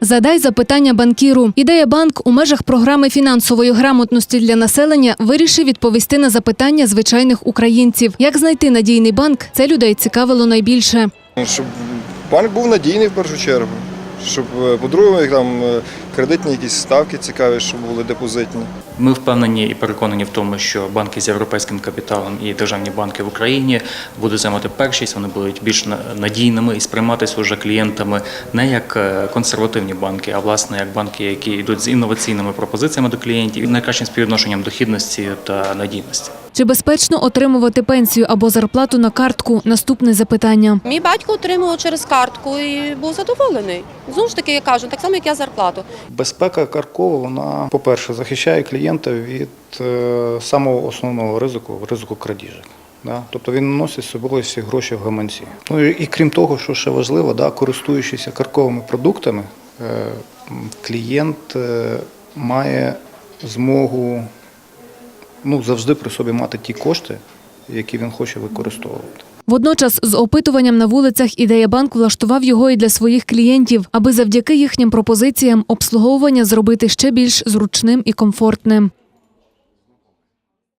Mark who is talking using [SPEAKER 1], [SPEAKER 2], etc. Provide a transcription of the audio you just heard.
[SPEAKER 1] Задай запитання банкіру. Ідея банк у межах програми фінансової грамотності для населення вирішив відповісти на запитання звичайних українців. Як знайти надійний банк? Це людей цікавило найбільше.
[SPEAKER 2] Щоб банк був надійний в першу чергу. Щоб, е, по-друге, там е, кредитні якісь ставки цікаві, щоб були депозитні.
[SPEAKER 3] Ми впевнені і переконані в тому, що банки з європейським капіталом і державні банки в Україні будуть займати першість. Вони будуть більш надійними і сприйматися вже клієнтами не як е, консервативні банки, а власне як банки, які йдуть з інноваційними пропозиціями до клієнтів і найкращим співвідношенням дохідності та надійності.
[SPEAKER 1] Чи безпечно отримувати пенсію або зарплату на картку? Наступне запитання.
[SPEAKER 4] Мій батько отримував через картку і був задоволений. Знову ж таки, я кажу, так само, як я зарплату.
[SPEAKER 5] Безпека карткова, вона, по-перше, захищає клієнта від е, самого основного ризику, ризику крадіжок. Да? Тобто він носить з собою всі гроші в гаманці. Ну і, крім того, що ще важливо, да, користуючись картковими продуктами, е, клієнт е, має змогу ну, завжди при собі мати ті кошти, які він хоче використовувати.
[SPEAKER 1] Водночас з опитуванням на вулицях ідея банк влаштував його і для своїх клієнтів, аби завдяки їхнім пропозиціям обслуговування зробити ще більш зручним і комфортним.